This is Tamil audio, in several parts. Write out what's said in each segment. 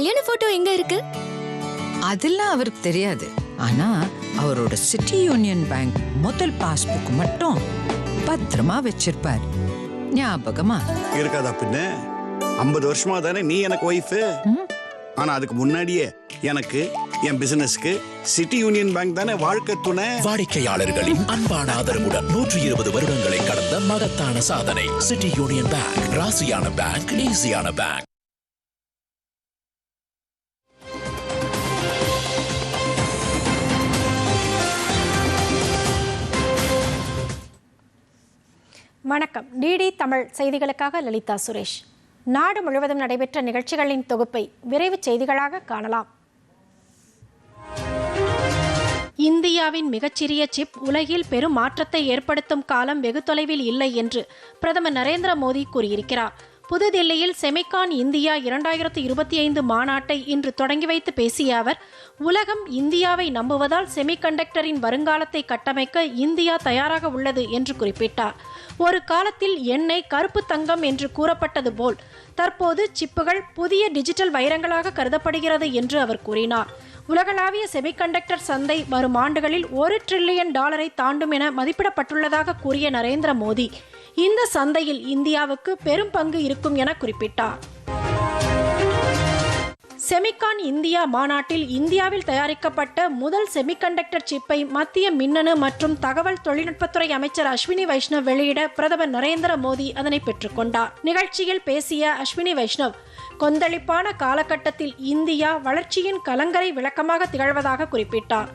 கல்யாண போட்டோ எங்க இருக்கு? அதெல்லாம் அவருக்கு தெரியாது. ஆனா அவரோட சிட்டி யூனியன் பேங்க் முதல் பாஸ்புக் மட்டும் பத்திரமா வச்சிருப்பார். ஞாபகமா? இருக்காதா பின்ன? ஐம்பது வருஷமா தானே நீ எனக்கு ஒய்ஃபு? ஆனா அதுக்கு முன்னாடியே எனக்கு என் பிசினஸ்க்கு சிட்டி யூனியன் பேங்க் தானே வாழ்க்கை துணை? வாடிக்கையாளர்களின் அன்பான ஆதரவுடன் நூற்றி இருபது வருடங்களை கடந்த மகத்தான சாதனை. சிட்டி யூனியன் பேங்க் ராசியான பேங்க் ஈஸியான பேங்க் வணக்கம். டிடி தமிழ் செய்திகளுக்காக லலிதா சுரேஷ். நாடு முழுவதும் நடைபெற்ற நிகழ்ச்சிகளின் தொகுப்பை விரைவு செய்திகளாக காணலாம். இந்தியாவின் மிகச்சிறிய சிப் உலகில் பெரும் மாற்றத்தை ஏற்படுத்தும் காலம் வெகு தொலைவில் இல்லை என்று பிரதமர் நரேந்திர மோடி கூறியிருக்கிறார். புதுதில்லியில் செமிகான் இந்தியா இரண்டாயிரத்து இருபத்தி ஐந்து மாநாட்டை இன்று தொடங்கி வைத்து பேசிய அவர் உலகம் இந்தியாவை நம்புவதால் செமிகண்டக்டரின் வருங்காலத்தை கட்டமைக்க இந்தியா தயாராக உள்ளது என்று குறிப்பிட்டார். ஒரு காலத்தில் எண்ணெய் கருப்பு தங்கம் என்று கூறப்பட்டது போல் தற்போது சிப்புகள் புதிய டிஜிட்டல் வைரங்களாக கருதப்படுகிறது என்று அவர் கூறினார். உலகளாவிய செமிகண்டக்டர் சந்தை வரும் ஆண்டுகளில் ஒரு டிரில்லியன் டாலரை தாண்டும் என மதிப்பிடப்பட்டுள்ளதாக கூறிய நரேந்திர மோடி இந்த சந்தையில் இந்தியாவுக்கு பெரும் பங்கு இருக்கும் என குறிப்பிட்டார். செமிகான் இந்தியா மாநாட்டில் இந்தியாவில் தயாரிக்கப்பட்ட முதல் செமிகண்டக்டர் சிப்பை மத்திய மின்னணு மற்றும் தகவல் தொழில்நுட்பத்துறை அமைச்சர் அஸ்வினி வைஷ்ணவ் வெளியிட பிரதமர் நரேந்திர மோடி அதனை பெற்றுக்கொண்டார் நிகழ்ச்சியில் பேசிய அஸ்வினி வைஷ்ணவ் கொந்தளிப்பான காலகட்டத்தில் இந்தியா வளர்ச்சியின் கலங்கரை விளக்கமாக திகழ்வதாக குறிப்பிட்டார்.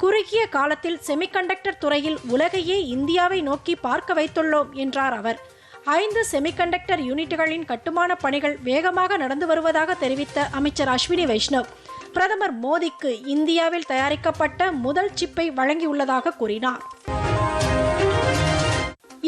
குறுகிய காலத்தில் செமிகண்டக்டர் துறையில் உலகையே இந்தியாவை நோக்கி பார்க்க வைத்துள்ளோம் என்றார் அவர். ஐந்து செமிகண்டக்டர் யூனிட்டுகளின் கட்டுமான பணிகள் வேகமாக நடந்து வருவதாக தெரிவித்த அமைச்சர் அஸ்வினி வைஷ்ணவ். பிரதமர் மோடிக்கு இந்தியாவில் தயாரிக்கப்பட்ட முதல் சிப்பை வழங்கியுள்ளதாக கூறினார்.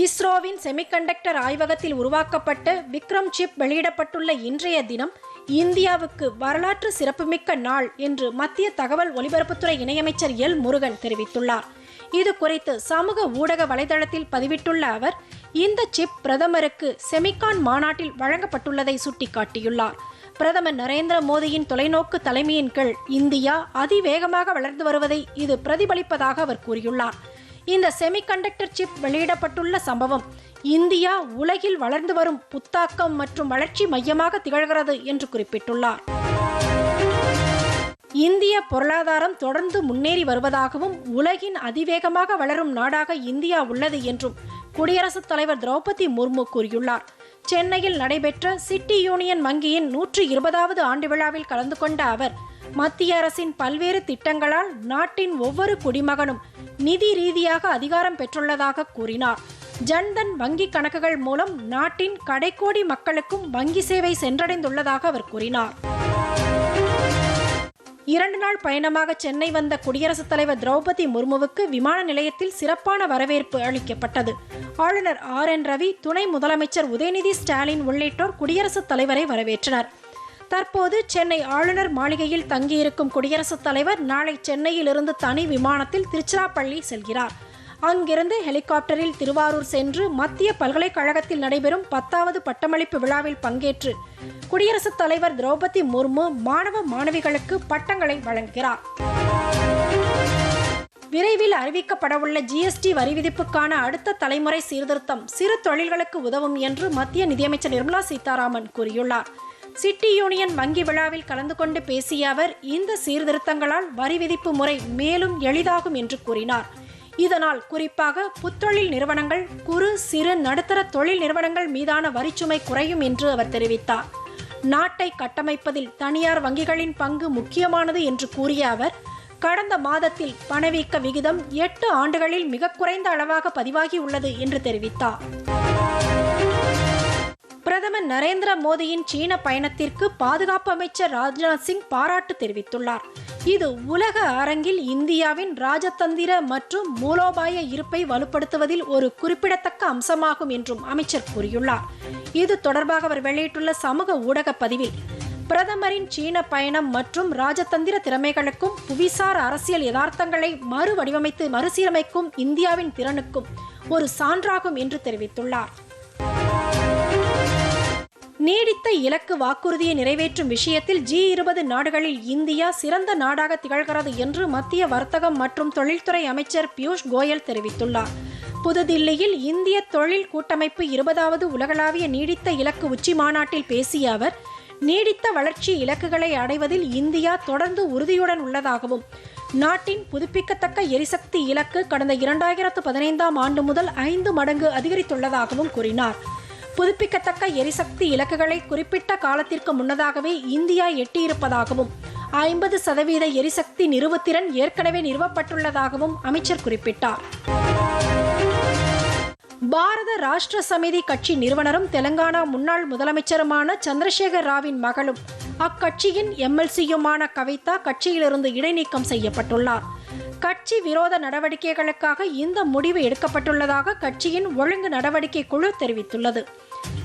இஸ்ரோவின் செமிகண்டக்டர் ஆய்வகத்தில் உருவாக்கப்பட்ட விக்ரம் சிப் வெளியிடப்பட்டுள்ள இன்றைய தினம் இந்தியாவுக்கு வரலாற்று சிறப்புமிக்க நாள் என்று மத்திய தகவல் ஒலிபரப்புத்துறை இணையமைச்சர் எல் முருகன் தெரிவித்துள்ளார். இது குறித்து சமூக ஊடக வலைதளத்தில் பதிவிட்டுள்ள அவர் இந்த சிப் பிரதமருக்கு செமிகான் மாநாட்டில் வழங்கப்பட்டுள்ளதை சுட்டிக்காட்டியுள்ளார். பிரதமர் நரேந்திர மோடியின் தொலைநோக்கு தலைமையின் கீழ் இந்தியா அதிவேகமாக வளர்ந்து வருவதை இது பிரதிபலிப்பதாக அவர் கூறியுள்ளார். இந்த செமிகண்டக்டர் சிப் வெளியிடப்பட்டுள்ள சம்பவம் இந்தியா உலகில் வளர்ந்து வரும் புத்தாக்கம் மற்றும் வளர்ச்சி மையமாக திகழ்கிறது என்று குறிப்பிட்டுள்ளார். இந்திய பொருளாதாரம் தொடர்ந்து முன்னேறி வருவதாகவும் உலகின் அதிவேகமாக வளரும் நாடாக இந்தியா உள்ளது என்றும் குடியரசுத் தலைவர் திரௌபதி முர்மு கூறியுள்ளார். சென்னையில் நடைபெற்ற சிட்டி யூனியன் வங்கியின் நூற்றி இருபதாவது ஆண்டு விழாவில் கலந்து கொண்ட அவர் மத்திய அரசின் பல்வேறு திட்டங்களால் நாட்டின் ஒவ்வொரு குடிமகனும் நிதி ரீதியாக அதிகாரம் பெற்றுள்ளதாக கூறினார். ஜன்தன் வங்கி கணக்குகள் மூலம் நாட்டின் கடைக்கோடி மக்களுக்கும் வங்கி சேவை சென்றடைந்துள்ளதாக அவர் கூறினார். இரண்டு நாள் பயணமாக சென்னை வந்த குடியரசுத் தலைவர் திரௌபதி முர்முவுக்கு விமான நிலையத்தில் சிறப்பான வரவேற்பு அளிக்கப்பட்டது. ஆளுநர் ஆர் என் ரவி துணை முதலமைச்சர் உதயநிதி ஸ்டாலின் உள்ளிட்டோர் குடியரசுத் தலைவரை வரவேற்றனர். தற்போது சென்னை ஆளுநர் மாளிகையில் தங்கியிருக்கும் குடியரசுத் தலைவர் நாளை சென்னையிலிருந்து தனி விமானத்தில் திருச்சிராப்பள்ளி செல்கிறார். அங்கிருந்து ஹெலிகாப்டரில் திருவாரூர் சென்று மத்திய பல்கலைக்கழகத்தில் நடைபெறும் பத்தாவது பட்டமளிப்பு விழாவில் பங்கேற்று குடியரசுத் தலைவர் திரௌபதி முர்மு மாணவ மாணவிகளுக்கு பட்டங்களை வழங்குகிறார். விரைவில் அறிவிக்கப்படவுள்ள ஜிஎஸ்டி வரி விதிப்புக்கான அடுத்த தலைமுறை சீர்திருத்தம் சிறு தொழில்களுக்கு உதவும் என்று மத்திய நிதியமைச்சர் நிர்மலா சீதாராமன் கூறியுள்ளார். சிட்டி யூனியன் வங்கி விழாவில் கலந்து கொண்டு பேசிய அவர் இந்த சீர்திருத்தங்களால் வரி விதிப்பு முறை மேலும் எளிதாகும் என்று கூறினார். இதனால் குறிப்பாக புத்தொழில் நிறுவனங்கள் குறு சிறு நடுத்தர தொழில் நிறுவனங்கள் மீதான வரிச்சுமை குறையும் என்று அவர் தெரிவித்தார். நாட்டை கட்டமைப்பதில் தனியார் வங்கிகளின் பங்கு முக்கியமானது என்று கூறிய அவர் கடந்த மாதத்தில் பணவீக்க விகிதம் எட்டு ஆண்டுகளில் மிக குறைந்த அளவாக பதிவாகியுள்ளது என்று தெரிவித்தார். பிரதமர் நரேந்திர மோடியின் சீன பயணத்திற்கு பாதுகாப்பு அமைச்சர் ராஜ்நாத் சிங் பாராட்டு தெரிவித்துள்ளார். இது உலக அரங்கில் இந்தியாவின் ராஜதந்திர மற்றும் மூலோபாய இருப்பை வலுப்படுத்துவதில் ஒரு குறிப்பிடத்தக்க அம்சமாகும் என்றும் அமைச்சர் கூறியுள்ளார். இது தொடர்பாக அவர் வெளியிட்டுள்ள சமூக ஊடக பதிவில் பிரதமரின் சீன பயணம் மற்றும் ராஜதந்திர திறமைகளுக்கும் புவிசார் அரசியல் யதார்த்தங்களை மறு வடிவமைத்து மறுசீரமைக்கும் இந்தியாவின் திறனுக்கும் ஒரு சான்றாகும் என்று தெரிவித்துள்ளார். நீடித்த இலக்கு வாக்குறுதியை நிறைவேற்றும் விஷயத்தில் ஜி இருபது நாடுகளில் இந்தியா சிறந்த நாடாக திகழ்கிறது என்று மத்திய வர்த்தகம் மற்றும் தொழில்துறை அமைச்சர் பியூஷ் கோயல் தெரிவித்துள்ளார். புதுதில்லியில் இந்திய தொழில் கூட்டமைப்பு இருபதாவது உலகளாவிய நீடித்த இலக்கு உச்சி மாநாட்டில் பேசிய அவர் நீடித்த வளர்ச்சி இலக்குகளை அடைவதில் இந்தியா தொடர்ந்து உறுதியுடன் உள்ளதாகவும் நாட்டின் புதுப்பிக்கத்தக்க எரிசக்தி இலக்கு கடந்த இரண்டாயிரத்து பதினைந்தாம் ஆண்டு முதல் ஐந்து மடங்கு அதிகரித்துள்ளதாகவும் கூறினார். புதுப்பிக்கத்தக்க எரிசக்தி இலக்குகளை குறிப்பிட்ட காலத்திற்கு முன்னதாகவே இந்தியா எட்டியிருப்பதாகவும் ஐம்பது சதவீத எரிசக்தி நிறுவத்திறன் ஏற்கனவே நிறுவப்பட்டுள்ளதாகவும் அமைச்சர் குறிப்பிட்டார். பாரத ராஷ்டிர சமிதி கட்சி நிறுவனரும் தெலங்கானா முன்னாள் முதலமைச்சருமான சந்திரசேகர் ராவின் மகளும் அக்கட்சியின் எம்எல்சியுமான கவிதா கட்சியிலிருந்து இடைநீக்கம் செய்யப்பட்டுள்ளார். கட்சி விரோத நடவடிக்கைகளுக்காக இந்த முடிவு எடுக்கப்பட்டுள்ளதாக கட்சியின் ஒழுங்கு நடவடிக்கை குழு தெரிவித்துள்ளது.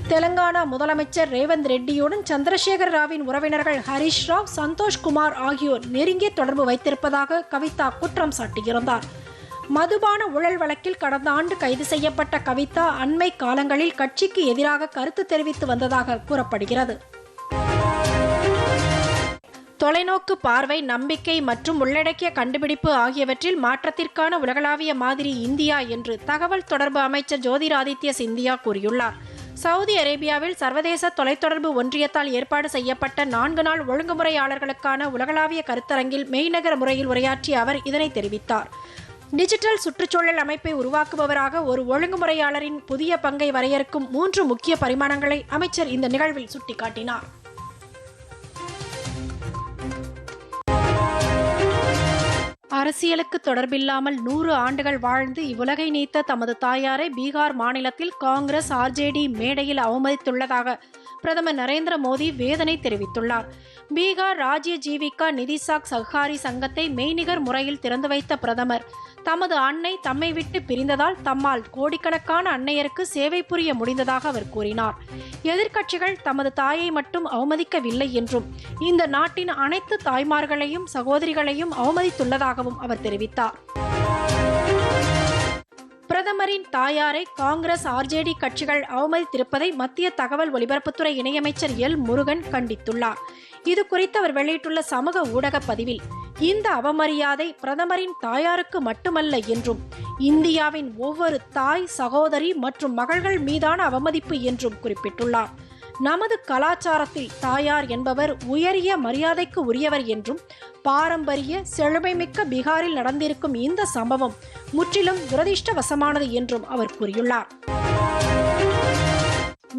தெலங்கானா முதலமைச்சர் ரேவந்த் ரெட்டியுடன் சந்திரசேகர் ராவின் உறவினர்கள் ஹரிஷ் ராவ் சந்தோஷ்குமார் ஆகியோர் நெருங்கிய தொடர்பு வைத்திருப்பதாக கவிதா குற்றம் சாட்டியிருந்தார். மதுபான ஊழல் வழக்கில் கடந்த ஆண்டு கைது செய்யப்பட்ட கவிதா அண்மை காலங்களில் கட்சிக்கு எதிராக கருத்து தெரிவித்து வந்ததாக கூறப்படுகிறது. தொலைநோக்கு பார்வை நம்பிக்கை மற்றும் உள்ளடக்கிய கண்டுபிடிப்பு ஆகியவற்றில் மாற்றத்திற்கான உலகளாவிய மாதிரி இந்தியா என்று தகவல் தொடர்பு அமைச்சர் ஜோதிராதித்ய சிந்தியா கூறியுள்ளார். சவுதி அரேபியாவில் சர்வதேச தொலைத்தொடர்பு ஒன்றியத்தால் ஏற்பாடு செய்யப்பட்ட நான்கு நாள் ஒழுங்குமுறையாளர்களுக்கான உலகளாவிய கருத்தரங்கில் மெய்நகர முறையில் உரையாற்றிய அவர் இதனை தெரிவித்தார். டிஜிட்டல் சுற்றுச்சூழல் அமைப்பை உருவாக்குபவராக ஒரு ஒழுங்குமுறையாளரின் புதிய பங்கை வரையறுக்கும் மூன்று முக்கிய பரிமாணங்களை அமைச்சர் இந்த நிகழ்வில் சுட்டிக்காட்டினார். அரசியலுக்கு தொடர்பில்லாமல் நூறு ஆண்டுகள் வாழ்ந்து இவ்வுலகை நீத்த தமது தாயாரை பீகார் மாநிலத்தில் காங்கிரஸ் ஆர்ஜேடி மேடையில் அவமதித்துள்ளதாக பிரதமர் நரேந்திர மோடி வேதனை தெரிவித்துள்ளார். பீகார் ராஜ்ய ஜீவிகா நிதிசாக் சஹாரி சங்கத்தை மெய்நிகர் முறையில் திறந்து வைத்த பிரதமர். தமது அன்னை தம்மை விட்டு பிரிந்ததால் தம்மால் கோடிக்கணக்கான அன்னையருக்கு சேவை புரிய முடிந்ததாக அவர் கூறினார். எதிர்க்கட்சிகள் தமது தாயை மட்டும் அவமதிக்கவில்லை என்றும் இந்த நாட்டின் அனைத்து தாய்மார்களையும் சகோதரிகளையும் அவமதித்துள்ளதாகவும் அவர் தெரிவித்தார். பிரதமரின் தாயாரை காங்கிரஸ் ஆர்ஜேடி கட்சிகள் அவமதித்திருப்பதை மத்திய தகவல் ஒலிபரப்புத்துறை இணையமைச்சர் எல் முருகன் கண்டித்துள்ளார். இது குறித்து அவர் வெளியிட்டுள்ள சமூக ஊடக பதிவில் இந்த அவமரியாதை பிரதமரின் தாயாருக்கு மட்டுமல்ல என்றும் இந்தியாவின் ஒவ்வொரு தாய் சகோதரி மற்றும் மகள்கள் மீதான அவமதிப்பு என்றும் குறிப்பிட்டுள்ளார். நமது கலாச்சாரத்தில் தாயார் என்பவர் உயரிய மரியாதைக்கு உரியவர் என்றும் பாரம்பரிய செழுமைமிக்க பீகாரில் நடந்திருக்கும் இந்த சம்பவம் முற்றிலும் துரதிருஷ்டவசமானது என்றும் அவர் கூறியுள்ளார்.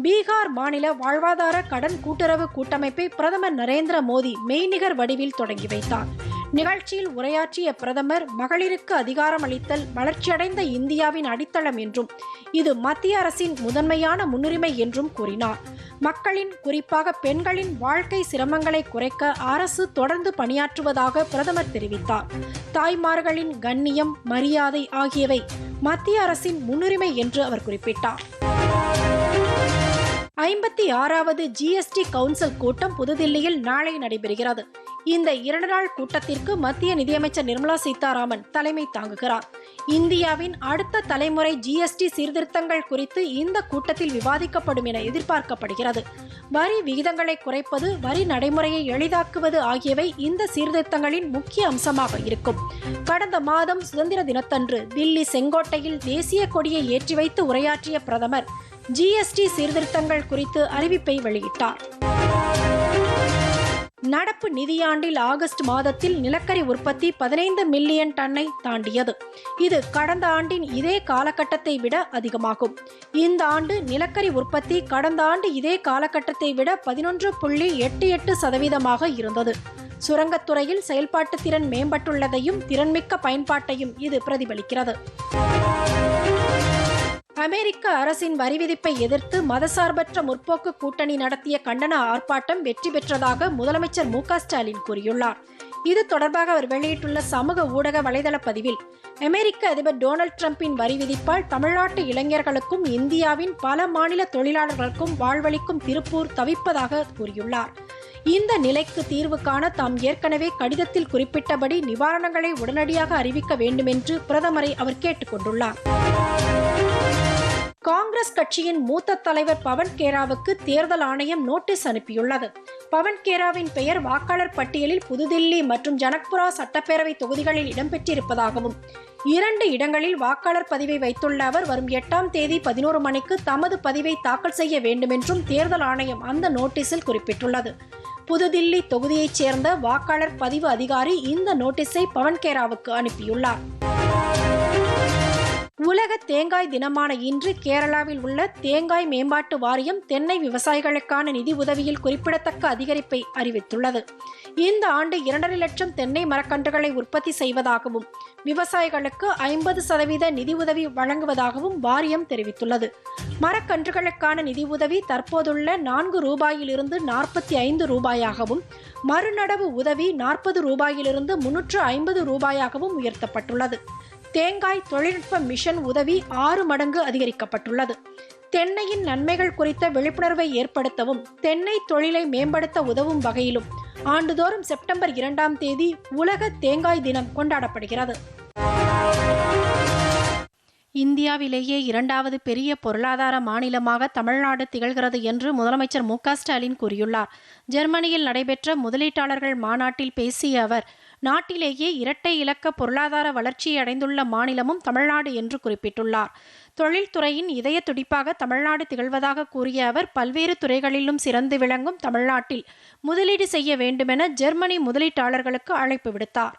பீகார் மாநில வாழ்வாதார கடன் கூட்டுறவு கூட்டமைப்பை பிரதமர் நரேந்திர மோடி மெய்நிகர் வடிவில் தொடங்கி வைத்தார். நிகழ்ச்சியில் உரையாற்றிய பிரதமர் மகளிருக்கு அதிகாரம் அளித்தல் வளர்ச்சியடைந்த இந்தியாவின் அடித்தளம் என்றும் இது மத்திய அரசின் முதன்மையான முன்னுரிமை என்றும் கூறினார். மக்களின் குறிப்பாக பெண்களின் வாழ்க்கை சிரமங்களை குறைக்க அரசு தொடர்ந்து பணியாற்றுவதாக பிரதமர் தெரிவித்தார். தாய்மார்களின் கண்ணியம் மரியாதை ஆகியவை மத்திய அரசின் முன்னுரிமை என்று அவர் குறிப்பிட்டார். ஐம்பத்தி ஆறாவது ஜிஎஸ்டி கவுன்சில் கூட்டம் புதுதில்லியில் நாளை நடைபெறுகிறது. இந்த இரண்டு நாள் கூட்டத்திற்கு மத்திய நிதியமைச்சர் நிர்மலா சீதாராமன் தலைமை தாங்குகிறார். இந்தியாவின் அடுத்த தலைமுறை ஜிஎஸ்டி சீர்திருத்தங்கள் குறித்து இந்த கூட்டத்தில் விவாதிக்கப்படும் என எதிர்பார்க்கப்படுகிறது. வரி விகிதங்களை குறைப்பது வரி நடைமுறையை எளிதாக்குவது ஆகியவை இந்த சீர்திருத்தங்களின் முக்கிய அம்சமாக இருக்கும். கடந்த மாதம் சுதந்திர தினத்தன்று தில்லி செங்கோட்டையில் தேசிய கொடியை ஏற்றி வைத்து உரையாற்றிய பிரதமர் ஜிஎஸ்டி சீர்திருத்தங்கள் குறித்து அறிவிப்பை வெளியிட்டார். நடப்பு நிதியாண்டில் ஆகஸ்ட் மாதத்தில் நிலக்கரி உற்பத்தி பதினைந்து மில்லியன் டன்னை தாண்டியது. இது கடந்த ஆண்டின் இதே காலகட்டத்தை விட அதிகமாகும். இந்த ஆண்டு நிலக்கரி உற்பத்தி கடந்த ஆண்டு இதே காலகட்டத்தை விட பதினொன்று புள்ளி எட்டு எட்டு சதவீதமாக இருந்தது. சுரங்கத்துறையில் செயல்பாட்டு திறன் மேம்பட்டுள்ளதையும் திறன்மிக்க பயன்பாட்டையும் இது பிரதிபலிக்கிறது. அமெரிக்க அரசின் வரி விதிப்பை எதிர்த்து மதசார்பற்ற முற்போக்கு கூட்டணி நடத்திய கண்டன ஆர்ப்பாட்டம் வெற்றி பெற்றதாக முதலமைச்சர் மு ஸ்டாலின் கூறியுள்ளார். இது தொடர்பாக அவர் வெளியிட்டுள்ள சமூக ஊடக வலைதள பதிவில் அமெரிக்க அதிபர் டொனால்ட் ட்ரம்பின் வரி விதிப்பால் தமிழ்நாட்டு இளைஞர்களுக்கும் இந்தியாவின் பல மாநில தொழிலாளர்களுக்கும் வாழ்வளிக்கும் திருப்பூர் தவிப்பதாக கூறியுள்ளார். இந்த நிலைக்கு தீர்வு காண தாம் ஏற்கனவே கடிதத்தில் குறிப்பிட்டபடி நிவாரணங்களை உடனடியாக அறிவிக்க வேண்டுமென்று பிரதமரை அவர் கேட்டுக்கொண்டுள்ளார் காங்கிரஸ் கட்சியின் மூத்த தலைவர் பவன் கேராவுக்கு தேர்தல் ஆணையம் நோட்டீஸ் அனுப்பியுள்ளது. பவன் கேராவின் பெயர் வாக்காளர் பட்டியலில் புதுதில்லி மற்றும் ஜனக்புரா சட்டப்பேரவை தொகுதிகளில் இடம்பெற்றிருப்பதாகவும் இரண்டு இடங்களில் வாக்காளர் பதிவை வைத்துள்ள அவர் வரும் எட்டாம் தேதி பதினோரு மணிக்கு தமது பதிவை தாக்கல் செய்ய வேண்டுமென்றும் தேர்தல் ஆணையம் அந்த நோட்டீஸில் குறிப்பிட்டுள்ளது. புதுதில்லி தொகுதியைச் சேர்ந்த வாக்காளர் பதிவு அதிகாரி இந்த நோட்டீஸை பவன் கேராவுக்கு அனுப்பியுள்ளார். உலக தேங்காய் தினமான இன்று கேரளாவில் உள்ள தேங்காய் மேம்பாட்டு வாரியம் தென்னை விவசாயிகளுக்கான நிதி உதவியில் குறிப்பிடத்தக்க அதிகரிப்பை அறிவித்துள்ளது. இந்த ஆண்டு இரண்டரை லட்சம் தென்னை மரக்கன்றுகளை உற்பத்தி செய்வதாகவும் விவசாயிகளுக்கு ஐம்பது சதவீத நிதி உதவி வழங்குவதாகவும் வாரியம் தெரிவித்துள்ளது. மரக்கன்றுகளுக்கான நிதி உதவி தற்போதுள்ள நான்கு ரூபாயிலிருந்து நாற்பத்தி ஐந்து ரூபாயாகவும் மறுநடவு உதவி நாற்பது ரூபாயிலிருந்து முன்னூற்று ஐம்பது ரூபாயாகவும் உயர்த்தப்பட்டுள்ளது. தேங்காய் தொழில்நுட்ப மிஷன் உதவி ஆறு மடங்கு அதிகரிக்கப்பட்டுள்ளது. தென்னையின் நன்மைகள் குறித்த விழிப்புணர்வை ஏற்படுத்தவும் தென்னை தொழிலை மேம்படுத்த உதவும் வகையிலும் ஆண்டுதோறும் செப்டம்பர் இரண்டாம் தேதி உலக தேங்காய் தினம் கொண்டாடப்படுகிறது. இந்தியாவிலேயே இரண்டாவது பெரிய பொருளாதார மாநிலமாக தமிழ்நாடு திகழ்கிறது என்று முதலமைச்சர் மு ஸ்டாலின் கூறியுள்ளார். ஜெர்மனியில் நடைபெற்ற முதலீட்டாளர்கள் மாநாட்டில் பேசிய அவர் நாட்டிலேயே இரட்டை இலக்க பொருளாதார வளர்ச்சி அடைந்துள்ள மாநிலமும் தமிழ்நாடு என்று குறிப்பிட்டுள்ளார். தொழில்துறையின் இதய துடிப்பாக தமிழ்நாடு திகழ்வதாக கூறிய அவர் பல்வேறு துறைகளிலும் சிறந்து விளங்கும் தமிழ்நாட்டில் முதலீடு செய்ய வேண்டுமென ஜெர்மனி முதலீட்டாளர்களுக்கு அழைப்பு விடுத்தார்.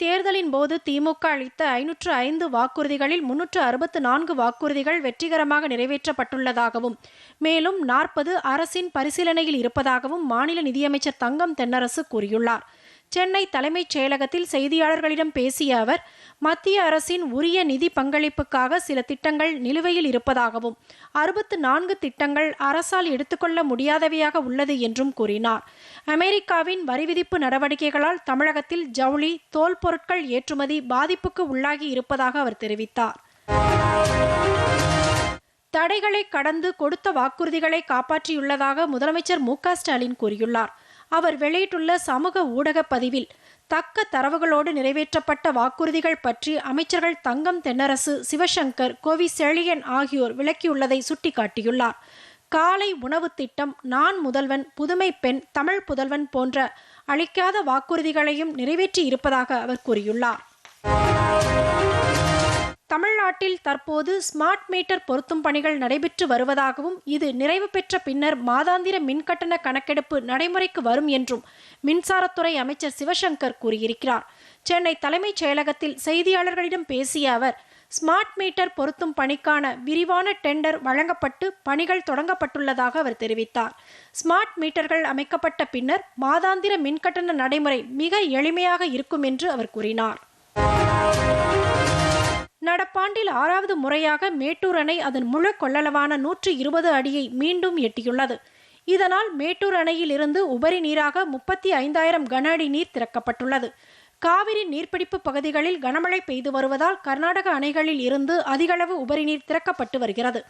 தேர்தலின் போது திமுக அளித்த ஐநூற்று ஐந்து வாக்குறுதிகளில் முன்னூற்று அறுபத்து நான்கு வாக்குறுதிகள் வெற்றிகரமாக நிறைவேற்றப்பட்டுள்ளதாகவும் மேலும் நாற்பது அரசின் பரிசீலனையில் இருப்பதாகவும் மாநில நிதியமைச்சர் தங்கம் தென்னரசு கூறியுள்ளார். சென்னை தலைமைச் செயலகத்தில் செய்தியாளர்களிடம் பேசிய அவர் மத்திய அரசின் உரிய நிதி பங்களிப்புக்காக சில திட்டங்கள் நிலுவையில் இருப்பதாகவும் அறுபத்து நான்கு திட்டங்கள் அரசால் எடுத்துக்கொள்ள முடியாதவையாக உள்ளது என்றும் கூறினார். அமெரிக்காவின் வரிவிதிப்பு நடவடிக்கைகளால் தமிழகத்தில் ஜவுளி தோல் பொருட்கள் ஏற்றுமதி பாதிப்புக்கு உள்ளாகி இருப்பதாக அவர் தெரிவித்தார். தடைகளை கடந்து கொடுத்த வாக்குறுதிகளை காப்பாற்றியுள்ளதாக முதலமைச்சர் மு க ஸ்டாலின் கூறியுள்ளார். அவர் வெளியிட்டுள்ள சமூக ஊடக பதிவில் தக்க தரவுகளோடு நிறைவேற்றப்பட்ட வாக்குறுதிகள் பற்றி அமைச்சர்கள் தங்கம் தென்னரசு சிவசங்கர் கோவி செழியன் ஆகியோர் விளக்கியுள்ளதை சுட்டிக்காட்டியுள்ளார். காலை உணவு திட்டம் நான் முதல்வன் புதுமை பெண் தமிழ் புதல்வன் போன்ற அளிக்காத வாக்குறுதிகளையும் நிறைவேற்றி இருப்பதாக அவர் கூறியுள்ளார். தமிழ்நாட்டில் தற்போது ஸ்மார்ட் மீட்டர் பொருத்தும் பணிகள் நடைபெற்று வருவதாகவும் இது நிறைவு பெற்ற பின்னர் மாதாந்திர மின்கட்டண கணக்கெடுப்பு நடைமுறைக்கு வரும் என்றும் மின்சாரத்துறை அமைச்சர் சிவசங்கர் கூறியிருக்கிறார். சென்னை தலைமைச் செயலகத்தில் செய்தியாளர்களிடம் பேசிய அவர் ஸ்மார்ட் மீட்டர் பொருத்தும் பணிக்கான விரிவான டெண்டர் வழங்கப்பட்டு பணிகள் தொடங்கப்பட்டுள்ளதாக அவர் தெரிவித்தார். ஸ்மார்ட் மீட்டர்கள் அமைக்கப்பட்ட பின்னர் மாதாந்திர மின்கட்டண நடைமுறை மிக எளிமையாக இருக்கும் என்று அவர் கூறினார். நடப்பாண்டில் ஆறாவது முறையாக மேட்டூர் அணை அதன் முழு கொள்ளளவான நூற்றி இருபது அடியை மீண்டும் எட்டியுள்ளது. இதனால் மேட்டூர் அணையில் இருந்து உபரி நீராக முப்பத்தி ஐந்தாயிரம் கன அடி நீர் திறக்கப்பட்டுள்ளது. காவிரி நீர்பிடிப்பு பகுதிகளில் கனமழை பெய்து வருவதால் கர்நாடக அணைகளில் இருந்து அதிகளவு உபரி நீர் திறக்கப்பட்டு வருகிறது.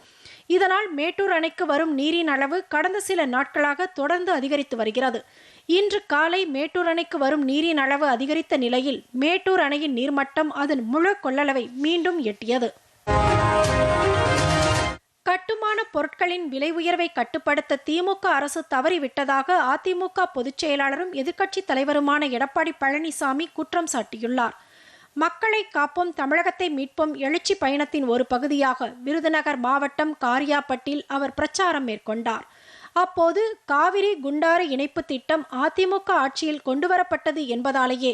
இதனால் மேட்டூர் அணைக்கு வரும் நீரின் அளவு கடந்த சில நாட்களாக தொடர்ந்து அதிகரித்து வருகிறது. இன்று காலை மேட்டூர் அணைக்கு வரும் நீரின் அளவு அதிகரித்த நிலையில் மேட்டூர் அணையின் நீர்மட்டம் அதன் முழு கொள்ளளவை மீண்டும் எட்டியது. கட்டுமான பொருட்களின் விலை உயர்வை கட்டுப்படுத்த திமுக அரசு தவறிவிட்டதாக அதிமுக பொதுச் செயலாளரும் எதிர்க்கட்சித் தலைவருமான எடப்பாடி பழனிசாமி குற்றம் சாட்டியுள்ளார். மக்களை காப்போம் தமிழகத்தை மீட்போம் எழுச்சி பயணத்தின் ஒரு பகுதியாக விருதுநகர் மாவட்டம் காரியாப்பட்டில் அவர் பிரச்சாரம் மேற்கொண்டார். அப்போது காவிரி குண்டாறு இணைப்பு திட்டம் அதிமுக ஆட்சியில் கொண்டுவரப்பட்டது என்பதாலேயே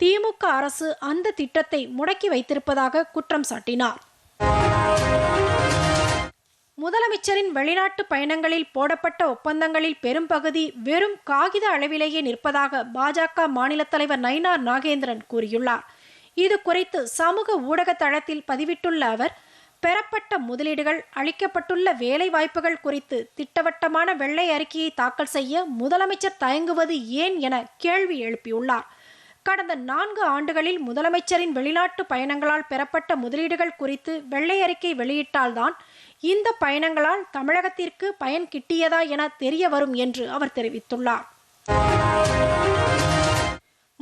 திமுக அரசு அந்த திட்டத்தை முடக்கி வைத்திருப்பதாக குற்றம் சாட்டினார். முதலமைச்சரின் வெளிநாட்டு பயணங்களில் போடப்பட்ட ஒப்பந்தங்களில் பெரும்பகுதி வெறும் காகித அளவிலேயே நிற்பதாக பாஜக மாநில தலைவர் நயினார் நாகேந்திரன் கூறியுள்ளார். இது குறித்து சமூக ஊடக தளத்தில் பதிவிட்டுள்ள அவர் பெறப்பட்ட முதலீடுகள் அளிக்கப்பட்டுள்ள வேலை வாய்ப்புகள் குறித்து திட்டவட்டமான வெள்ளை அறிக்கையை தாக்கல் செய்ய முதலமைச்சர் தயங்குவது ஏன் என கேள்வி எழுப்பியுள்ளார். கடந்த நான்கு ஆண்டுகளில் முதலமைச்சரின் வெளிநாட்டு பயணங்களால் பெறப்பட்ட முதலீடுகள் குறித்து வெள்ளை அறிக்கை வெளியிட்டால்தான் இந்த பயணங்களால் தமிழகத்திற்கு பயன் கிட்டியதா என தெரிய வரும் என்று அவர் தெரிவித்துள்ளார்.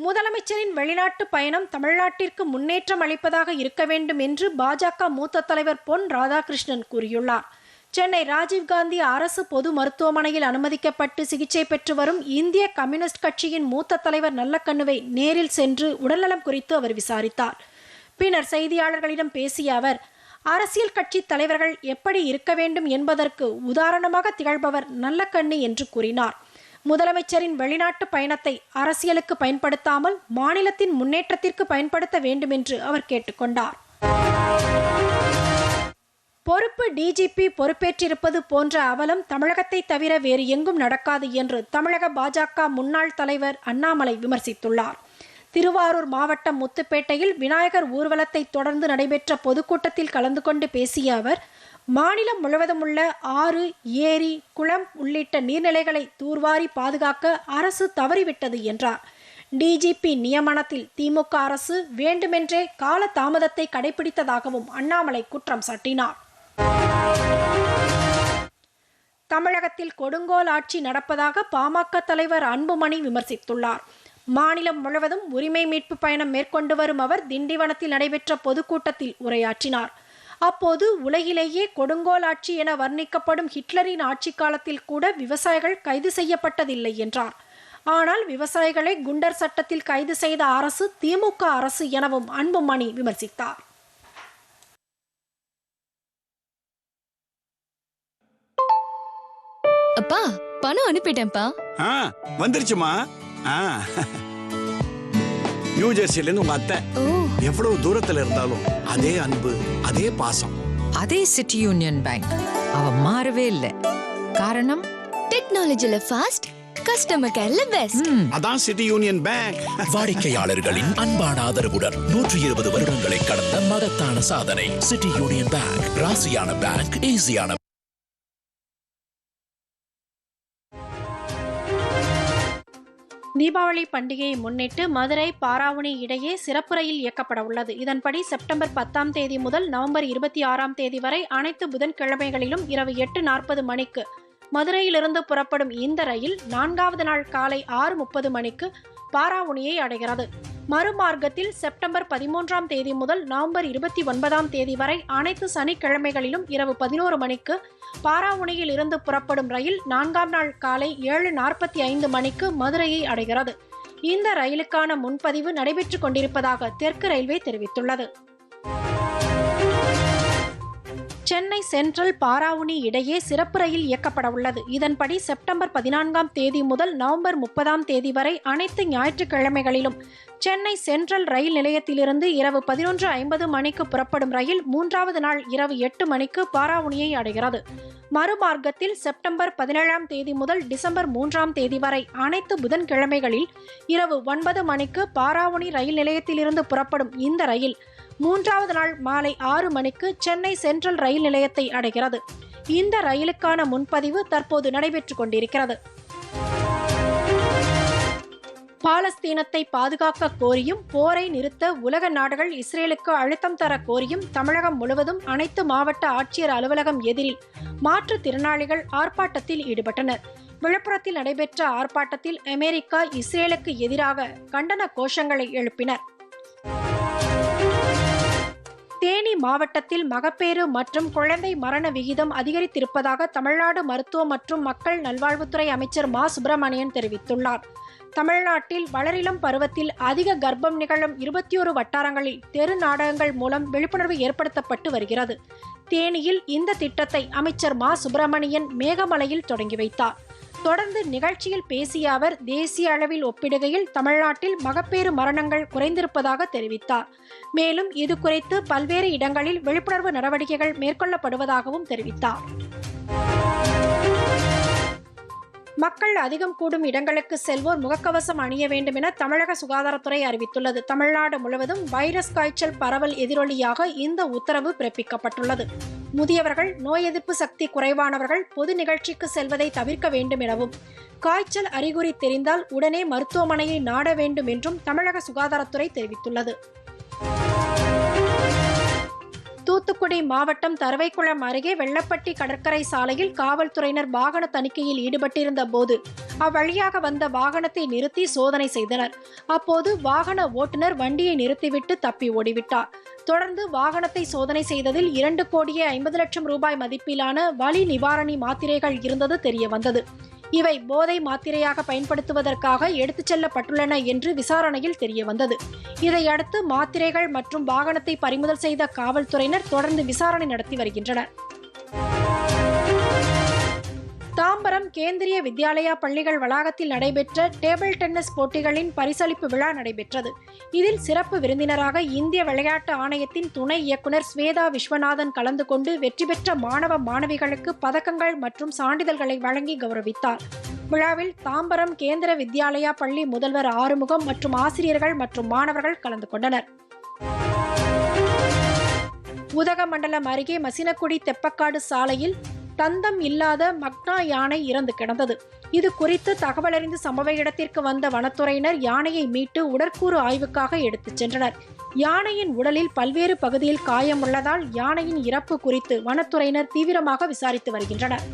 முதலமைச்சரின் வெளிநாட்டு பயணம் தமிழ்நாட்டிற்கு முன்னேற்றம் அளிப்பதாக இருக்க வேண்டும் என்று பாஜக மூத்த தலைவர் பொன் ராதாகிருஷ்ணன் கூறியுள்ளார். சென்னை ராஜீவ்காந்தி அரசு பொது மருத்துவமனையில் அனுமதிக்கப்பட்டு சிகிச்சை பெற்று வரும் இந்திய கம்யூனிஸ்ட் கட்சியின் மூத்த தலைவர் நல்லக்கண்ணுவை நேரில் சென்று உடல்நலம் குறித்து அவர் விசாரித்தார். பின்னர் செய்தியாளர்களிடம் பேசிய அவர் அரசியல் கட்சி தலைவர்கள் எப்படி இருக்க வேண்டும் என்பதற்கு உதாரணமாக திகழ்பவர் நல்லக்கண்ணு என்று கூறினார். முதலமைச்சரின் வெளிநாட்டு பயணத்தை அரசியலுக்கு பயன்படுத்தாமல் மாநிலத்தின் முன்னேற்றத்திற்கு பயன்படுத்த வேண்டும் என்று அவர் கேட்டுக்கொண்டார். பொறுப்பு டிஜிபி பொறுப்பேற்றிருப்பது போன்ற அவலம் தமிழகத்தை தவிர வேறு எங்கும் நடக்காது என்று தமிழக பாஜக முன்னாள் தலைவர் அண்ணாமலை விமர்சித்துள்ளார். திருவாரூர் மாவட்டம் முத்துப்பேட்டையில் விநாயகர் ஊர்வலத்தை தொடர்ந்து நடைபெற்ற பொதுக்கூட்டத்தில் கலந்து கொண்டு பேசிய அவர் மாநிலம் முழுவதும் உள்ள ஆறு ஏரி குளம் உள்ளிட்ட நீர்நிலைகளை தூர்வாரி பாதுகாக்க அரசு தவறிவிட்டது என்றார். டிஜிபி நியமனத்தில் திமுக அரசு வேண்டுமென்றே கால தாமதத்தை கடைபிடித்ததாகவும் அண்ணாமலை குற்றம் சாட்டினார். தமிழகத்தில் கொடுங்கோல் ஆட்சி நடப்பதாக பாமக தலைவர் அன்புமணி விமர்சித்துள்ளார். மாநிலம் முழுவதும் உரிமை மீட்பு பயணம் மேற்கொண்டு வரும் அவர் திண்டிவனத்தில் நடைபெற்ற பொதுக்கூட்டத்தில் உரையாற்றினார். அப்போது உலகிலேயே கொடுங்கோல் ஆட்சி என வர்ணிக்கப்படும் ஹிட்லரின் ஆட்சி காலத்தில் கூட விவசாயிகள் கைது செய்யப்பட்டதில்லை என்றார். ஆனால் விவசாயிகளை குண்டர் சட்டத்தில் கைது செய்த அரசு திமுக அரசு எனவும் அன்புமணி விமர்சித்தார். அப்பா பணம் அனுப்பிட்டேன்ப்பா. ஆ வந்துருச்சுமா? ஆ நியூ ஜெர்சில இருந்து உங்க அத்தை. எவ்வளவு தூரத்துல இருந்தாலும் அதே அன்பு அதே பாசம். அதே சிட்டி யூனியன் பேங்க் அவ மாறவே இல்லை. காரணம்? டெக்னாலஜில ஃபாஸ்ட் கஸ்டமர் கேர்ல பெஸ்ட் அதான் சிட்டி யூனியன் பேங்க் வாடிக்கையாளர்களின் அன்பான ஆதரவுடன் நூற்றி இருபது வருடங்களை கடந்த மகத்தான சாதனை. சிட்டி யூனியன் பேங்க் ராசியான பேங்க் ஈஸியான தீபாவளி பண்டிகையை முன்னிட்டு மதுரை பாராவணி இடையே சிறப்பு ரயில் இயக்கப்பட உள்ளது. இதன்படி செப்டம்பர் பத்தாம் தேதி முதல் நவம்பர் இருபத்தி ஆறாம் தேதி வரை அனைத்து புதன்கிழமைகளிலும் இரவு எட்டு நாற்பது மணிக்கு மதுரையிலிருந்து புறப்படும் இந்த ரயில் நான்காவது நாள் காலை ஆறு முப்பது மணிக்கு பாராவுணியை அடைகிறது. மறுமார்க்கத்தில் செப்டம்பர் பதிமூன்றாம் தேதி முதல் நவம்பர் இருபத்தி ஒன்பதாம் தேதி வரை அனைத்து சனிக்கிழமைகளிலும் இரவு பதினோரு மணிக்கு பாராவுணியில் இருந்து புறப்படும் ரயில் நான்காம் நாள் காலை ஏழு நாற்பத்தி ஐந்து மணிக்கு மதுரையை அடைகிறது. இந்த ரயிலுக்கான முன்பதிவு நடைபெற்றுக் கொண்டிருப்பதாக தெற்கு ரயில்வே தெரிவித்துள்ளது. சென்னை சென்ட்ரல் பாராவுனி இடையே சிறப்பு ரயில் இயக்கப்பட உள்ளது. இதன்படி செப்டம்பர் பதினான்காம் தேதி முதல் நவம்பர் முப்பதாம் தேதி வரை அனைத்து ஞாயிற்றுக்கிழமைகளிலும் சென்னை சென்ட்ரல் ரயில் நிலையத்திலிருந்து இரவு பதினொன்று ஐம்பது மணிக்கு புறப்படும் ரயில் மூன்றாவது நாள் இரவு எட்டு மணிக்கு பாராவுனியை அடைகிறது. மறுமார்க்கத்தில் செப்டம்பர் பதினேழாம் தேதி முதல் டிசம்பர் மூன்றாம் தேதி வரை அனைத்து புதன்கிழமைகளில் இரவு ஒன்பது மணிக்கு பாராவுனி ரயில் நிலையத்திலிருந்து புறப்படும் இந்த ரயில் மூன்றாவது நாள் மாலை ஆறு மணிக்கு சென்னை சென்ட்ரல் ரயில் நிலையத்தை அடைகிறது. இந்த ரயிலுக்கான முன்பதிவு தற்போது நடைபெற்றுக் கொண்டிருக்கிறது. பாலஸ்தீனத்தை பாதுகாக்க கோரியும் போரை நிறுத்த உலக நாடுகள் இஸ்ரேலுக்கு அழுத்தம் தர கோரியும் தமிழகம் முழுவதும் அனைத்து மாவட்ட ஆட்சியர் அலுவலகம் எதிரில் மாற்றுத்திறனாளிகள் ஆர்ப்பாட்டத்தில் ஈடுபட்டனர். விழுப்புரத்தில் நடைபெற்ற ஆர்ப்பாட்டத்தில் அமெரிக்கா இஸ்ரேலுக்கு எதிராக கண்டன கோஷங்களை எழுப்பினர். தேனி மாவட்டத்தில் மகப்பேறு மற்றும் குழந்தை மரண விகிதம் அதிகரித்திருப்பதாக தமிழ்நாடு மருத்துவ மற்றும் மக்கள் நல்வாழ்வுத்துறை அமைச்சர் மா. சுப்பிரமணியன் தெரிவித்துள்ளார். தமிழ்நாட்டில் வளரிளம் பருவத்தில் அதிக கர்ப்பம் நிகழும் இருபத்தி ஒரு வட்டாரங்களில் தெரு நாடகங்கள் மூலம் விழிப்புணர்வு ஏற்படுத்தப்பட்டு வருகிறது. தேனியில் இந்த திட்டத்தை அமைச்சர் மா. சுப்பிரமணியன் மேகமலையில் தொடங்கி வைத்தார். தொடர்ந்து நிகழ்ச்சியில் பேசிய அவர் தேசிய அளவில் ஒப்பிடுகையில் தமிழ்நாட்டில் மகப்பேறு மரணங்கள் குறைந்திருப்பதாக தெரிவித்தார். மேலும் இது குறித்து பல்வேறு இடங்களில் விழிப்புணர்வு நடவடிக்கைகள் மேற்கொள்ளப்படுவதாகவும் தெரிவித்தார். மக்கள் அதிகம் கூடும் இடங்களுக்கு செல்வோர் முகக்கவசம் அணிய வேண்டும் என தமிழக சுகாதாரத்துறை அறிவித்துள்ளது. தமிழ்நாடு முழுவதும் வைரஸ் காய்ச்சல் பரவல் எதிரொலியாக இந்த உத்தரவு பிறப்பிக்கப்பட்டுள்ளது. முதியவர்கள் நோய் எதிர்ப்பு சக்தி குறைவானவர்கள் பொது நிகழ்ச்சிக்கு செல்வதை தவிர்க்க வேண்டும் எனவும் காய்ச்சல் அறிகுறி தெரிந்தால் உடனே மருத்துவமனையை நாட வேண்டும் என்றும் தமிழக சுகாதாரத்துறை தெரிவித்துள்ளது. தூத்துக்குடி மாவட்டம் தரவைக்குளம் அருகே வெள்ளப்பட்டி கடற்கரை சாலையில் காவல்துறையினர் வாகன தணிக்கையில் ஈடுபட்டிருந்த போது அவ்வழியாக வந்த வாகனத்தை நிறுத்தி சோதனை செய்தனர். அப்போது வாகன ஓட்டுநர் வண்டியை நிறுத்திவிட்டு தப்பி ஓடிவிட்டார். தொடர்ந்து வாகனத்தை சோதனை செய்ததில் இரண்டு கோடியே ஐம்பது லட்சம் ரூபாய் மதிப்பிலான வலி நிவாரணி மாத்திரைகள் இருந்தது தெரிய வந்தது இவை போதை மாத்திரையாக பயன்படுத்துவதற்காக எடுத்துச் செல்லப்பட்டுள்ளன என்று விசாரணையில் தெரிய வந்தது இதையடுத்து மாத்திரைகள் மற்றும் வாகனத்தை பறிமுதல் செய்த காவல்துறையினர் தொடர்ந்து விசாரணை நடத்தி வருகின்றனர். தாம்பரம் கேந்திரிய வித்யாலயா பள்ளிகள் வளாகத்தில் நடைபெற்ற டேபிள் டென்னிஸ் போட்டிகளின் பரிசளிப்பு விழா நடைபெற்றது. இதில் சிறப்பு விருந்தினராக இந்திய விளையாட்டு ஆணையத்தின் துணை இயக்குனர் ஸ்வேதா விஸ்வநாதன் கலந்து கொண்டு வெற்றி பெற்ற மாணவ மாணவிகளுக்கு பதக்கங்கள் மற்றும் சான்றிதழ்களை வழங்கி கௌரவித்தார். விழாவில் தாம்பரம் கேந்திர வித்யாலயா பள்ளி முதல்வர் ஆறுமுகம் மற்றும் ஆசிரியர்கள் மற்றும் மாணவர்கள் கலந்து கொண்டனர். உதகமண்டலம் அருகே மசினக்குடி தெப்பக்காடு சாலையில் தந்தம் இல்லாத மக்னா யானை இறந்து கிடந்தது. இது குறித்து தகவலறிந்து சம்பவ இடத்திற்கு வந்த வனத்துறையினர் யானையை மீட்டு உடற்கூறு ஆய்வுக்காக எடுத்துச் சென்றனர். யானையின் உடலில் பல்வேறு பகுதியில் காயம் உள்ளதால் யானையின் இறப்பு குறித்து வனத்துறையினர் தீவிரமாக விசாரித்து வருகின்றனர்.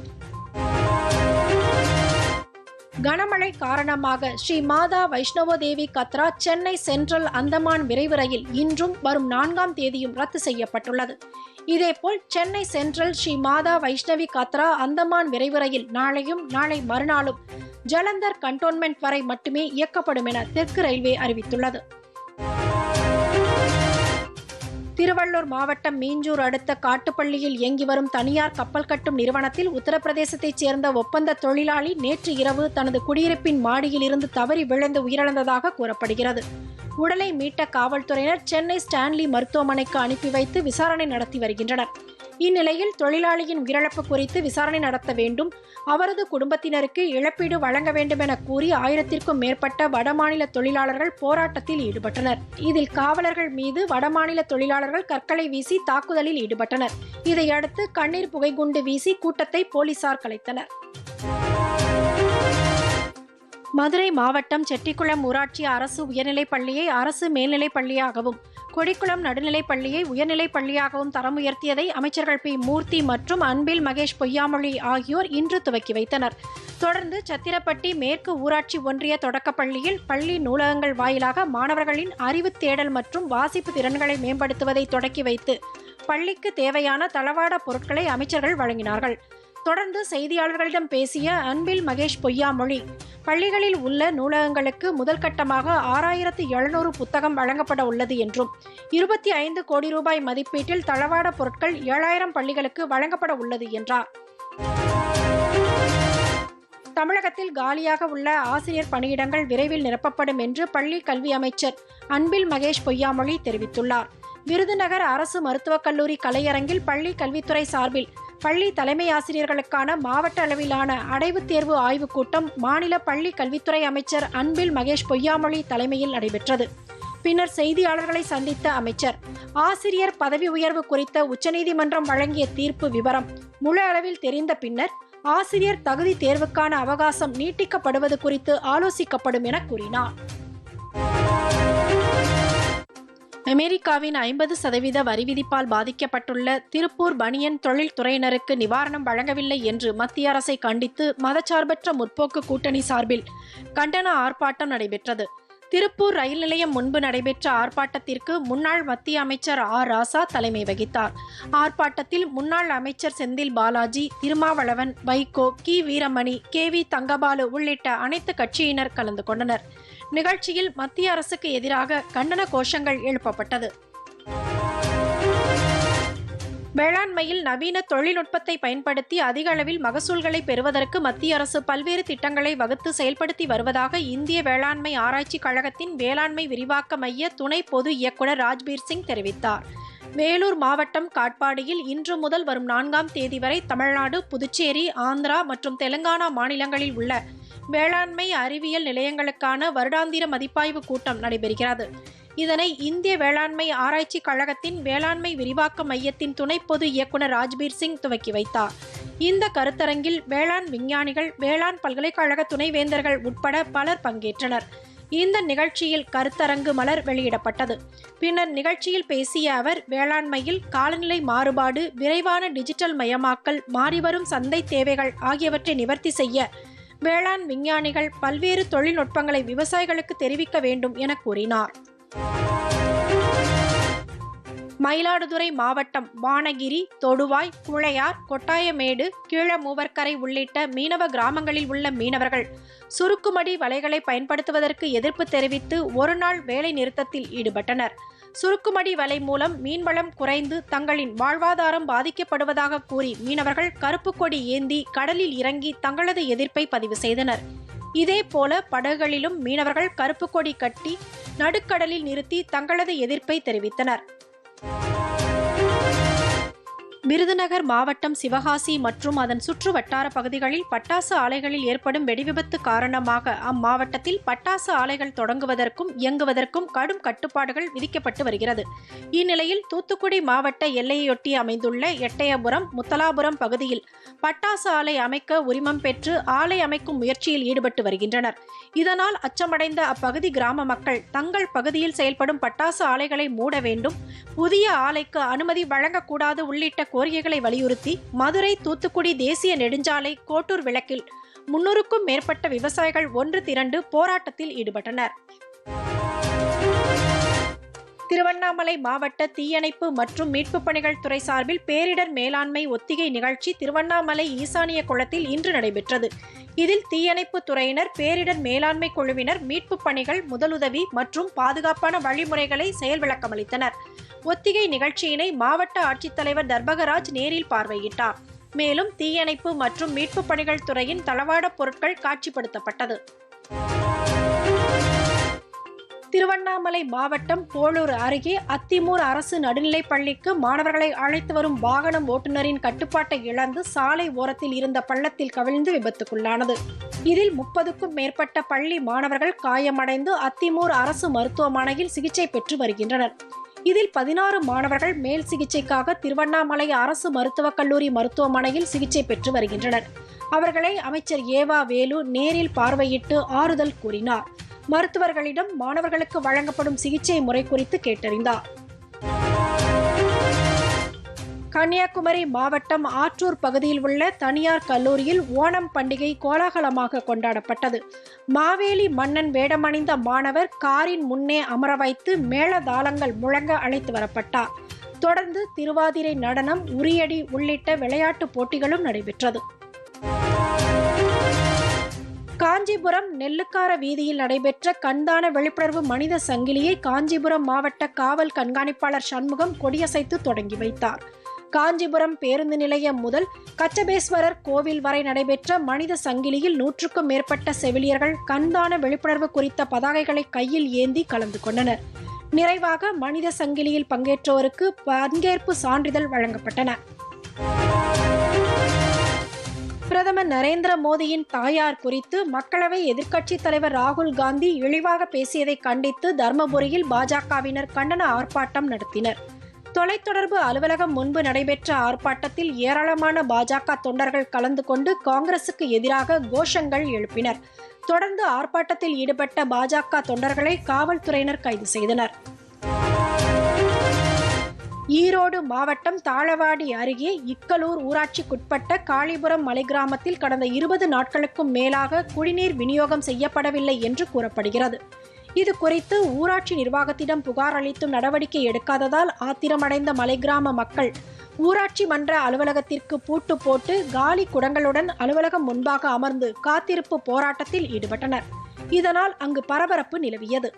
கனமழை காரணமாக ஸ்ரீ மாதா வைஷ்ணவோ தேவி கத்ரா சென்னை சென்ட்ரல் அந்தமான் விரைவு ரயில் இன்றும் வரும் நான்காம் தேதியும் ரத்து செய்யப்பட்டுள்ளது. இதேபோல் சென்னை சென்ட்ரல் ஸ்ரீ மாதா வைஷ்ணவி கத்ரா அந்தமான் விரைவு ரயில் நாளையும் நாளை மறுநாளும் ஜலந்தர் கண்டோன்மெண்ட் வரை மட்டுமே இயக்கப்படும் என தெற்கு ரயில்வே அறிவித்துள்ளது. திருவள்ளூர் மாவட்டம் மீஞ்சூர் அடுத்த காட்டுப்பள்ளியில் இயங்கி வரும் தனியார் கப்பல் கட்டும் நிறுவனத்தில் உத்தரப்பிரதேசத்தைச் சேர்ந்த ஒப்பந்த தொழிலாளி நேற்று இரவு தனது குடியிருப்பின் மாடியில் இருந்து தவறி விழுந்து உயிரிழந்ததாக கூறப்படுகிறது. உடலை மீட்ட காவல்துறையினர் சென்னை ஸ்டான்லி மருத்துவமனைக்கு அனுப்பி வைத்து விசாரணை நடத்தி வருகின்றனர். இந்நிலையில் தொழிலாளியின் உயிரிழப்பு குறித்து விசாரணை நடத்த வேண்டும். அவரது குடும்பத்தினருக்கு இழப்பீடு வழங்க வேண்டும் என கூறி ஆயிரத்திற்கும் மேற்பட்ட வடமாநில தொழிலாளர்கள் போராட்டத்தில் ஈடுபட்டனர். இதில் காவலர்கள் மீது வடமாநில தொழிலாளர்கள் கற்களை வீசி தாக்குதலில் ஈடுபட்டனர். இதையடுத்து கண்ணீர் புகைகுண்டு வீசி கூட்டத்தை போலீசார் கலைத்தனர். மதுரை மாவட்டம் செட்டிக்குளம் ஊராட்சி அரசு உயர்நிலைப் பள்ளியை அரசு மேல்நிலைப் பள்ளியாகவும் கொடிக்குளம் நடுநிலைப் பள்ளியை உயர்நிலைப் பள்ளியாகவும் தரம் உயர்த்தியதை அமைச்சர்கள் பி. மூர்த்தி மற்றும் அன்பில் மகேஷ் பொய்யாமொழி ஆகியோர் இன்று துவக்கி வைத்தனர். தொடர்ந்து சத்திரப்பட்டி மேற்கு ஊராட்சி ஒன்றிய தொடக்கப் பள்ளியில் பள்ளி நூலகங்கள் வாயிலாக மாணவர்களின் அறிவு தேடல் மற்றும் வாசிப்பு திறன்களை மேம்படுத்துவதை தொடக்கி வைத்து பள்ளிக்கு தேவையான தளவாட பொருட்களை அமைச்சர்கள் வழங்கினார்கள். தொடர்ந்து செய்தியாளர்களிடம் பேசிய அன்பில் மகேஷ் பொய்யாமொழி பள்ளிகளில் உள்ள நூலகங்களுக்கு முதல் கட்டமாக ஆறாயிரத்து எழுநூறு புத்தகம் வழங்கப்பட உள்ளது என்றும் இருபத்தி ஐந்து கோடி ரூபாய் மதிப்பீட்டில் தளவாட பொருட்கள் ஏழாயிரம் பள்ளிகளுக்கு வழங்கப்பட உள்ளது என்றார். தமிழகத்தில் காலியாக உள்ள ஆசிரியர் பணியிடங்கள் விரைவில் நிரப்பப்படும் என்று பள்ளி கல்வி அமைச்சர் அன்பில் மகேஷ் பொய்யாமொழி தெரிவித்துள்ளார். விருதுநகர் அரசு மருத்துவக் கல்லூரி கலையரங்கில் பள்ளி கல்வித்துறை சார்பில் பள்ளி தலைமை ஆசிரியர்களுக்கான மாவட்ட அளவிலான அடைவுத் தேர்வு ஆய்வுக் கூட்டம் மாநில பள்ளி கல்வித்துறை அமைச்சர் அன்பில் மகேஷ் பொய்யாமொழி தலைமையில் நடைபெற்றது. பின்னர் செய்தியாளர்களை சந்தித்த அமைச்சர் ஆசிரியர் பதவி உயர்வு குறித்த உச்சநீதிமன்றம் வழங்கிய தீர்ப்பு விவரம் முழு அளவில் தெரிந்த பின்னர் ஆசிரியர் தகுதி தேர்வுக்கான அவகாசம் நீட்டிக்கப்படுவது குறித்து ஆலோசிக்கப்படும் என கூறினார். அமெரிக்காவின் ஐம்பது சதவீத வரி விதிப்பால் பாதிக்கப்பட்டுள்ள திருப்பூர் பனியன் தொழில்துறையினருக்கு நிவாரணம் வழங்கவில்லை என்று மத்திய அரசை கண்டித்து மதச்சார்பற்ற முற்போக்கு கூட்டணி சார்பில் கண்டன ஆர்ப்பாட்டம் நடைபெற்றது. திருப்பூர் ரயில் நிலையம் முன்பு நடைபெற்ற ஆர்ப்பாட்டத்திற்கு முன்னாள் மத்திய அமைச்சர் ஆர் ராசா தலைமை வகித்தார். ஆர்ப்பாட்டத்தில் முன்னாள் அமைச்சர் செந்தில் பாலாஜி திருமாவளவன் வைகோ கி. வீரமணி கே. வி. தங்கபாலு உள்ளிட்ட அனைத்து கட்சியினர் கலந்து கொண்டனர். நிகழ்ச்சியில் மத்திய அரசுக்கு எதிராக கண்டன கோஷங்கள் எழுப்பப்பட்டது. வேளாண்மையில் நவீன தொழில்நுட்பத்தை பயன்படுத்தி அதிக அளவில் மகசூல்களை பெறுவதற்கு மத்திய அரசு பல்வேறு திட்டங்களை வகுத்து செயல்படுத்தி வருவதாக இந்திய வேளாண்மை ஆராய்ச்சி கழகத்தின் வேளாண்மை விரிவாக்க மைய துணை பொது இயக்குநர் ராஜ்பீர் சிங் தெரிவித்தார். வேலூர் மாவட்டம் காட்பாடியில் இன்று முதல் வரும் நான்காம் தேதி வரை தமிழ்நாடு புதுச்சேரி ஆந்திரா மற்றும் தெலுங்கானா மாநிலங்களில் உள்ள வேளாண்மை அறிவியல் நிலையங்களுக்கான வருடாந்திர மதிப்பாய்வு கூட்டம் நடைபெறுகிறது. இதனை இந்திய வேளாண்மை ஆராய்ச்சி கழகத்தின் வேளாண்மை விரிவாக்க மையத்தின் துணை பொது இயக்குநர் ராஜ்பீர் சிங் துவக்கி வைத்தார். இந்த கருத்தரங்கில் வேளாண் விஞ்ஞானிகள் வேளாண் பல்கலைக்கழக துணைவேந்தர்கள் உட்பட பலர் பங்கேற்றனர். இந்த நிகழ்ச்சியில் கருத்தரங்கு மலர் வெளியிடப்பட்டது. பின்னர் நிகழ்ச்சியில் பேசிய அவர் வேளாண்மையில் காலநிலை மாறுபாடு விரைவான டிஜிட்டல் மயமாக்கல் மாறிவரும் சந்தை தேவைகள் ஆகியவற்றை நிவர்த்தி செய்ய வேளாண் விஞ்ஞானிகள் பல்வேறு தொழில்நுட்பங்களை விவசாயிகளுக்கு தெரிவிக்க வேண்டும் என கூறினார். மயிலாடுதுறை மாவட்டம் வானகிரி தொடுவாய் குழையார் கொட்டாயமேடு கீழமூவர்கரை உள்ளிட்ட மீனவ கிராமங்களில் உள்ள மீனவர்கள் சுருக்குமடி வலைகளை பயன்படுத்துவதற்கு எதிர்ப்பு தெரிவித்து ஒருநாள் வேலை நிறுத்தத்தில் ஈடுபட்டனர். சுருக்குமடி வலை மூலம் மீன்வளம் குறைந்து தங்களின் வாழ்வாதாரம் பாதிக்கப்படுவதாக கூறி மீனவர்கள் கருப்பு கொடி ஏந்தி கடலில் இறங்கி தங்களது எதிர்ப்பை பதிவு செய்தனர். இதேபோல படகுகளிலும் மீனவர்கள் கருப்பு கொடி கட்டி நடுக்கடலில் நிறுத்தி தங்களது எதிர்ப்பை தெரிவித்தனர். விருதுநகர் மாவட்டம் சிவகாசி மற்றும் அதன் சுற்று வட்டார பகுதிகளில் பட்டாசு ஆலைகளில் ஏற்படும் வெடிவிபத்து காரணமாக அம்மாவட்டத்தில் பட்டாசு ஆலைகள் தொடங்குவதற்கும் இயங்குவதற்கும் கடும் கட்டுப்பாடுகள் விதிக்கப்பட்டு வருகிறது. இந்நிலையில் தூத்துக்குடி மாவட்ட எல்லையொட்டி அமைந்துள்ள எட்டயபுரம் முத்தலாபுரம் பகுதியில் பட்டாசு ஆலை அமைக்க உரிமம் பெற்று ஆலை அமைக்கும் முயற்சியில் ஈடுபட்டு வருகின்றனர். இதனால் அச்சமடைந்த அப்பகுதி கிராம மக்கள் தங்கள் பகுதியில் செயல்படும் பட்டாசு ஆலைகளை மூட வேண்டும் புதிய ஆலைக்கு அனுமதி வழங்கக்கூடாது உள்ளிட்ட கோரிக்கைகளை வலியுறுத்தி மதுரை தூத்துக்குடி தேசிய நெடுஞ்சாலை கோட்டூர் விளக்கில் முன்னூறுக்கும் மேற்பட்ட விவசாயிகள் ஒன்று திரண்டு போராட்டத்தில் ஈடுபட்டனர். திருவண்ணாமலை மாவட்ட தீயணைப்பு மற்றும் மீட்புப் பணிகள் துறை சார்பில் பேரிடர் மேலாண்மை ஒத்திகை நிகழ்ச்சி திருவண்ணாமலை ஈசானிய குளத்தில் இன்று நடைபெற்றது. இதில் தீயணைப்பு துறையினர் பேரிடர் மேலாண்மை குழுவினர் மீட்புப் பணிகள் முதலுதவி மற்றும் பாதுகாப்பான வழிமுறைகளை செயல் விளக்கமளித்தனர் ஒத்திகை நிகழ்ச்சியினை மாவட்ட ஆட்சித்தலைவர் தர்பகராஜ் நேரில் பார்வையிட்டார். மேலும் தீயணைப்பு மற்றும் மீட்புப் பணிகள் துறையின் தளவாட பொருட்கள் காட்சிப்படுத்தப்பட்டது. திருவண்ணாமலை மாவட்டம் போளூர் அருகே அத்திமூர் அரசு நடுநிலைப் பள்ளிக்கு மாணவர்களை அழைத்து வரும் வாகனம் ஓட்டுநரின் கட்டுப்பாட்டை இழந்து சாலை ஓரத்தில் இருந்த பள்ளத்தில் கவிழ்ந்து விபத்துக்குள்ளானது. இதில் முப்பதுக்கும் மேற்பட்ட பள்ளி மாணவர்கள் காயமடைந்து அத்திமூர் அரசு மருத்துவமனையில் சிகிச்சை பெற்று வருகின்றனர். இதில் பதினாறு மாணவர்கள் மேல் சிகிச்சைக்காக திருவண்ணாமலை அரசு மருத்துவக் கல்லூரி மருத்துவமனையில் சிகிச்சை பெற்று வருகின்றனர். அவர்களை அமைச்சர் ஏவா வேலு நேரில் பார்வையிட்டு ஆறுதல் கூறினார். மருத்துவர்களிடம் மாணவர்களுக்கு வழங்கப்படும் சிகிச்சை முறை குறித்து கேட்டறிந்தார். கன்னியாகுமரி மாவட்டம் ஆற்றூர் பகுதியில் உள்ள தனியார் கல்லூரியில் ஓணம் பண்டிகை கோலாகலமாக கொண்டாடப்பட்டது. மாவேலி மன்னன் வேடமணிந்த மாணவர் காரின் முன்னே அமர வைத்து மேளதாளங்கள் முழங்க அழைத்து வரப்பட்டார். தொடர்ந்து திருவாதிரை நடனம் உரியடி உள்ளிட்ட விளையாட்டுப் போட்டிகளும் நடைபெற்றது. காஞ்சிபுரம் நெல்லுக்கார வீதியில் நடைபெற்ற கண்தான விழிப்புணர்வு மனித சங்கிலியை காஞ்சிபுரம் மாவட்ட காவல் கண்காணிப்பாளர் சண்முகம் கொடியசைத்து தொடங்கி வைத்தார். காஞ்சிபுரம் பேருந்து நிலையம் முதல் கச்சபேஸ்வரர் கோவில் வரை நடைபெற்ற மனித சங்கிலியில் நூற்றுக்கும் மேற்பட்ட செவிலியர்கள் கண்தான விழிப்புணர்வு குறித்த பதாகைகளை கையில் ஏந்தி கலந்து கொண்டனர். நிறைவாக மனித சங்கிலியில் பங்கேற்றோருக்கு பங்கேற்பு சான்றிதழ் வழங்கப்பட்டன. பிரதமர் நரேந்திர மோடியின் தாயார் குறித்து மக்களவை எதிர்க்கட்சித் தலைவர் ராகுல் காந்தி இழிவாக பேசியதை கண்டித்து தர்மபுரியில் பாஜகவினர் கண்டன ஆர்ப்பாட்டம் நடத்தினர். தொலைத்தொடர்பு அலுவலகம் முன்பு நடைபெற்ற ஆர்ப்பாட்டத்தில் ஏராளமான பாஜக தொண்டர்கள் கலந்து கொண்டு காங்கிரசுக்கு எதிராக கோஷங்கள் எழுப்பினர். தொடர்ந்து ஆர்ப்பாட்டத்தில் ஈடுபட்ட பாஜக தொண்டர்களை காவல்துறையினர் கைது செய்தனர். ஈரோடு மாவட்டம் தாளவாடி அருகே இக்கலூர் ஊராட்சிக்குட்பட்ட காளிபுரம் மலை கிராமத்தில் கடந்த இருபது நாட்களுக்கும் மேலாக குடிநீர் விநியோகம் செய்யப்படவில்லை என்று கூறப்படுகிறது. இது குறித்து ஊராட்சி நிர்வாகத்திடம் புகார் அளித்தும் நடவடிக்கை எடுக்காததால் ஆத்திரமடைந்த மலை கிராம மக்கள் ஊராட்சி மன்ற அலுவலகத்திற்கு பூட்டு போட்டு காலி குடங்களுடன் அலுவலகம் முன்பாக அமர்ந்து காத்திருப்பு போராட்டத்தில் ஈடுபட்டனர். இதனால் அங்கு பரபரப்பு நிலவியது.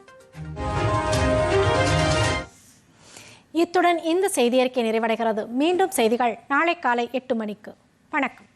இத்துடன் இந்த செய்தியறிக்கை நிறைவடைகிறது. மீண்டும் செய்திகள் நாளை காலை எட்டு மணிக்கு. வணக்கம்.